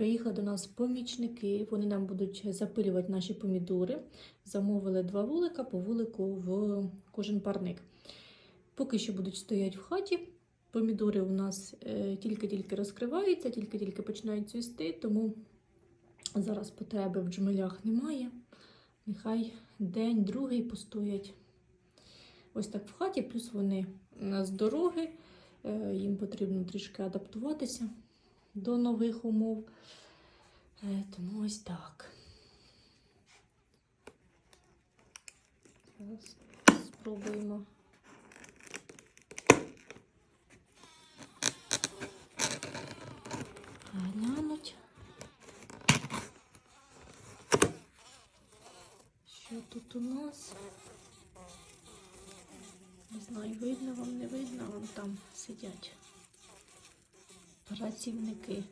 приїхали до нас помічники. Вони нам будуть запилювати наші помідори. Замовили два вулика по вулику в кожен парник. Поки що будуть стояти в хаті. Помідори у нас е, тільки-тільки розкриваються, тільки-тільки починають цвісти, тому зараз потреби в джмелях немає. Нехай день, другий постоять. Ось так в хаті, плюс вони з дороги. Е, Їм потрібно трішки адаптуватися до нових умов. Е, Тому ось так. Зараз спробуємо. Глянуть. Що тут у нас? Не знаю, видно вам, не видно, вон там сидять працівники.